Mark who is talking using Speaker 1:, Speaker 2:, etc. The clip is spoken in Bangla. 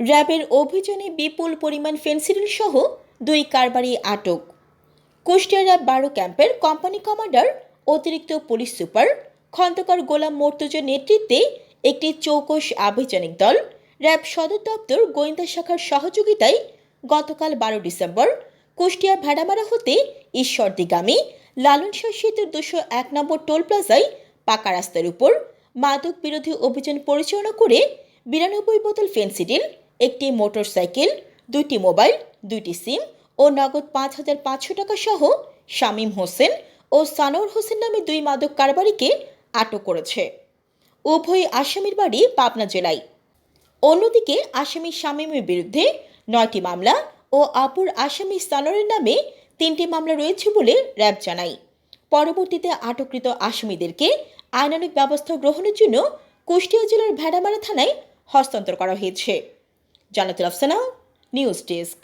Speaker 1: র্যাবের অভিযানে বিপুল পরিমাণ ফেন্সিডিল সহ দুই কারবারি আটক। কুষ্টিয়া র্যাব বারো ক্যাম্পের কোম্পানি কমান্ডার, অতিরিক্ত পুলিশ সুপার খন্দকার গোলাম মোর্তজার নেতৃত্বে একটি চৌকস আভিযানিক দল, র্যাব সদর দপ্তর গোয়েন্দা শাখার সহযোগিতায় গতকাল বারো ডিসেম্বর কুষ্টিয়া ভেড়ামারা হতে ঈশ্বরদীগামী লালন শাহ সেতুর দুশো এক নম্বর টোল প্লাজায় পাকা রাস্তার উপর মাদক বিরোধী অভিযান পরিচালনা করে বিরানব্বই বোতল ফেন্সিডিল একটি মোটরসাইকেল, দুইটি মোবাইল, দুইটি সিম ও নগদ পাঁচ হাজার পাঁচশো টাকা সহ শামীম হোসেন ও সানোর হোসেন নামে দুই মাদক কারবারিকে আটক করেছে। উভয় আসামির বাড়ি পাবনা জেলায়। অন্যদিকে আসামি শামীমের বিরুদ্ধে নয়টি মামলা ও আপুর আসামি সানোরের নামে তিনটি মামলা রয়েছে বলে র্যাব জানায়। পরবর্তীতে আটককৃত আসামিদেরকে আইনানুগ ব্যবস্থা গ্রহণের জন্য কুষ্টিয়া জেলার ভেড়ামারা থানায় হস্তান্তর করা হয়েছে। Jannatul Afsana news desk